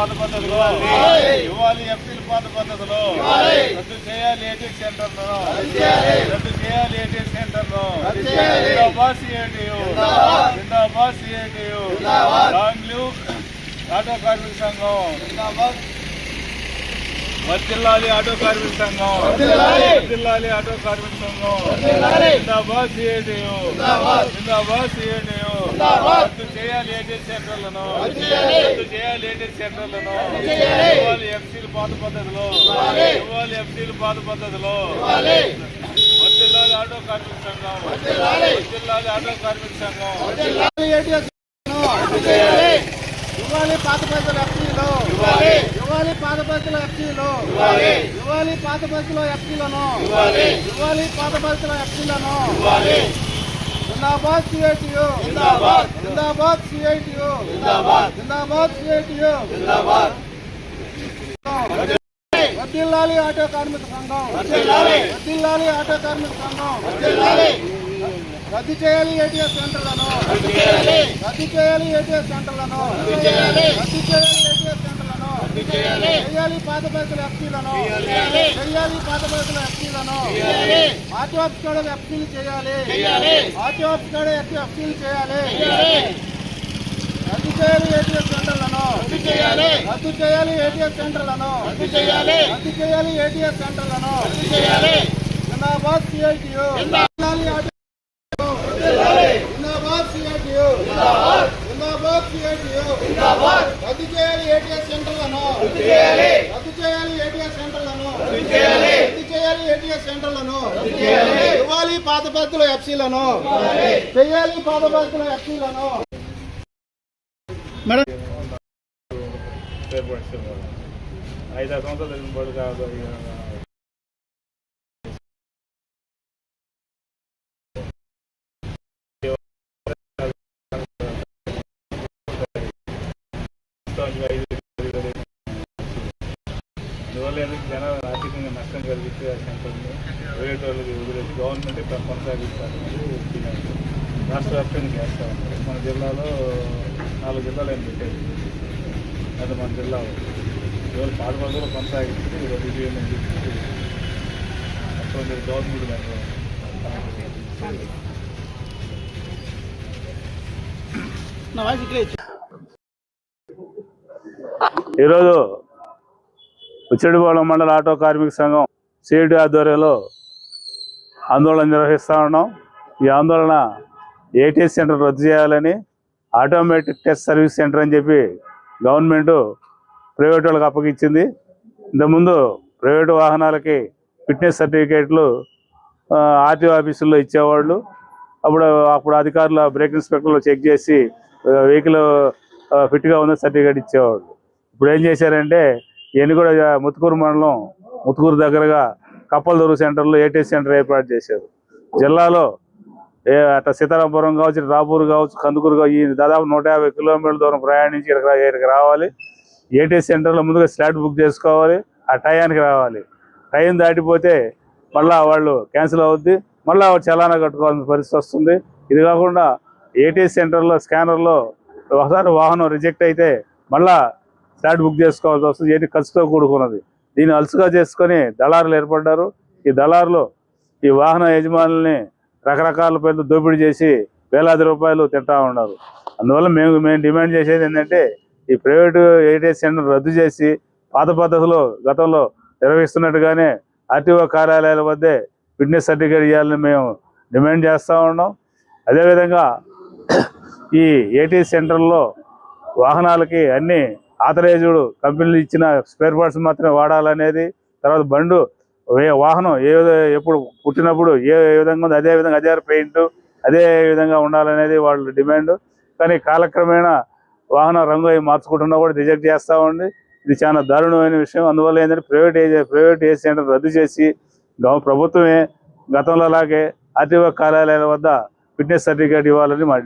పాత పద్ధతిలో ఇవ్వాలి ఎంపీలు పాత పద్ధతిలో రద్దు చేయాలి ఏటీఎం సెంటర్ను రద్దు చేయాలి! ఏటీఎం సెంటర్ను జిందాబాద్ సిఐటియు జిందాబాద్! సిఐటియు లాంగ్ లివ్ ఆటో కార్మిక సంఘం. వర్తిల్లాలి ఆటో కార్మిక సంఘం. వర్తిల్లాలి ఆటో కార్మిక సంఘం. జిందాబాద్ సిఐటియు జిందాబాద్! సిఐటియు రద్దు చేయాలి ఏటీఎం సెంటర్లను. రద్దు చేయాలి! ఏటీఎం సెంటర్లను. ఇవ్వాలి ఎంసీలు పాత పద్ధతిలో. ఇవ్వాలి! ఎంసీలు పాత పద్ధతిలో. వర్తిల్లాలి ఆటో కార్మిక సంఘం. ఆటో కార్మిక సంఘం. ఇవ్వాలి పాత పైసలు ఎఫ్సీలో ఇవ్వాలి! పాత పైసలు ఎఫ్సీలో ఇవ్వాలి! పాత పైసలు ఎఫ్సీలను ఇవ్వాలి! పాత పైసలు ఎఫ్సీలను జిందాబాద్ సిఐటియు. జిందాబాద్. సిఐటియు. జిందాబాద్. సిఐటియు. వడ్డిల్లాలి ఆటో కార్మిక సంఘం. వడ్డిల్లాలి. ఆటో కార్మిక సంఘం. రద్దు చేయాలి ఏటీఎస్ సెంటర్లను. రద్దు చేయాలి. ఏటీఎస్ సెంటర్లను. రద్దు చేయాలి. ఏటీఎస్ చేయాలి. పాత బస్సుల ఎఫ్సీలను. చేయాలి. పాత బస్సుల ఎఫ్సీలను. ఆర్టీ ఆఫీస్ కాడ చేయాలి. ఆర్టీ ఆఫీస్ కాడ ఎఫ్సీలు చేయాలి. రద్దు చేయాలి ఏటీఎస్ సెంటర్లను. రద్దు చేయాలి. ఏటీఎస్ సెంటర్లను. రద్దు చేయాలి. ఏటీఎస్ సెంటర్లను. జిందాబాద్ సిఐటియు జిందాబాద్ సిఐటియు జిందాబాద్ సిఐటియు రద్దు చేయాలి ఏటీఎస్ సెంటర్లను. రద్దు చేయాలి. ఏటీఎస్ సెంటర్లను. రద్దు చేయాలి. ఏటీఎస్ సెంటర్లను. ఇవ్వాలి పాత పద్ధతుల ఎఫ్సీలను చేయాలి పాత పద్ధతుల ఎఫ్సీలను మేడం. ఐదు సంవత్సరాలు జరిగిన జనాలు ఆర్థికంగా నష్టం కలిగిస్తే ఆ సెంటర్ని వాళ్ళకి వదిలేసి గవర్నమెంట్ కొనసాగిస్తారు రాష్ట్ర వ్యాప్తంగా చేస్తా ఉంటారు మన జిల్లాలో నాలుగు జిల్లాలు ఏం పెట్టేది అది మన జిల్లా ఇవాళ పాడుపడులో కొనసాగిస్తే రద్దు చేయండి అని చెప్పి అటువంటి గవర్నమెంట్ దాంట్లో. ఈరోజు ఉచ్చడిపాలెం మండల ఆటో కార్మిక సంఘం సిఐటి ఆధ్వర్యంలో ఆందోళన నిర్వహిస్తూ ఉన్నాం. ఈ ఆందోళన ఏటీఎస్ సెంటర్ రద్దు చేయాలని ఆటోమేటిక్ టెస్ట్ సర్వీస్ సెంటర్ అని చెప్పి గవర్నమెంట్ ప్రైవేట్ వాళ్ళకి అప్పగించింది. ఇంతకుముందు ప్రైవేటు వాహనాలకి ఫిట్నెస్ సర్టిఫికేట్లు ఆర్టీఓ ఆఫీసుల్లో ఇచ్చేవాళ్ళు. అప్పుడు అప్పుడు అధికారులు బ్రేక్ ఇన్స్పెక్టర్లు చెక్ చేసి వెహికల్ ఫిట్గా ఉందో సర్టిఫికేట్ ఇచ్చేవాళ్ళు. ఇప్పుడు ఏం చేశారంటే ఇవన్నీ కూడా ముత్తుకూరు మండలం ముత్తుకూరు దగ్గరగా కప్పలదూరు సెంటర్లో ఏటీఎస్ సెంటర్ ఏర్పాటు చేశారు. జిల్లాలో ఏ అట్లా సీతారాంపురం కావచ్చు రాపూర్ కావచ్చు కందుకూరు కావచ్చు ఈ దాదాపు నూట యాభై కిలోమీటర్ల దూరం ప్రయాణించి ఇక్కడికి ఇక్కడికి రావాలి. ఏటీఎస్ సెంటర్లో ముందుగా స్లాట్ బుక్ చేసుకోవాలి ఆ టయానికి రావాలి. టైం దాటిపోతే మళ్ళీ వాళ్ళు క్యాన్సిల్ అవుద్ది మళ్ళీ చలానా కట్టుకోవాల్సిన పరిస్థితి వస్తుంది. ఇది కాకుండా ఏటీఎస్ సెంటర్లో స్కానర్లో ఒకసారి వాహనం రిజెక్ట్ అయితే మళ్ళీ ఫ్లాట్ బుక్ చేసుకోవాల్సి వస్తుంది. ఏంటి? ఖర్చుతో కూడుకున్నది. దీన్ని అలసుగా చేసుకొని దళారులు ఏర్పడ్డారు. ఈ దళారులు ఈ వాహన యజమానుల్ని రకరకాల పేర్లు దోపిడీ చేసి వేలాది రూపాయలు తింటా ఉన్నారు. అందువల్ల మేము మేము డిమాండ్ చేసేది ఏంటంటే ఈ ప్రైవేటు ఏటీఎస్ సెంటర్ రద్దు చేసి పాత పద్ధతిలో గతంలో నిర్వహిస్తున్నట్టుగానే ఆర్టీఓ కార్యాలయాల వద్దే ఫిట్నెస్ సర్టిఫికేట్ ఇవ్వాలని మేము డిమాండ్ చేస్తూ ఉన్నాం. అదేవిధంగా ఈ ఏటీఎస్ సెంటర్లో వాహనాలకి అన్ని ఆథరైజ్డ్ కంపెనీలు ఇచ్చిన స్పేర్ పార్ట్స్ మాత్రమే వాడాలనేది. తర్వాత బండు వాహనం ఏ ఎప్పుడు పుట్టినప్పుడు ఏ విధంగా ఉంది అదే విధంగా అదే పెయింట్ అదే విధంగా ఉండాలనేది వాళ్ళ డిమాండ్. కానీ కాలక్రమేణా వాహన రంగు అవి మార్చుకుంటున్నా కూడా రిజెక్ట్ చేస్తూ ఉంది. ఇది చాలా దారుణమైన విషయం. అందువల్ల ఏంటంటే private agent private agent center రద్దు చేసి ప్రభుత్వమే గతంలో అలాగే ఆర్టీఓ కార్యాలయాల వద్ద ఫిట్నెస్ సర్టిఫికేట్ ఇవ్వాలని మా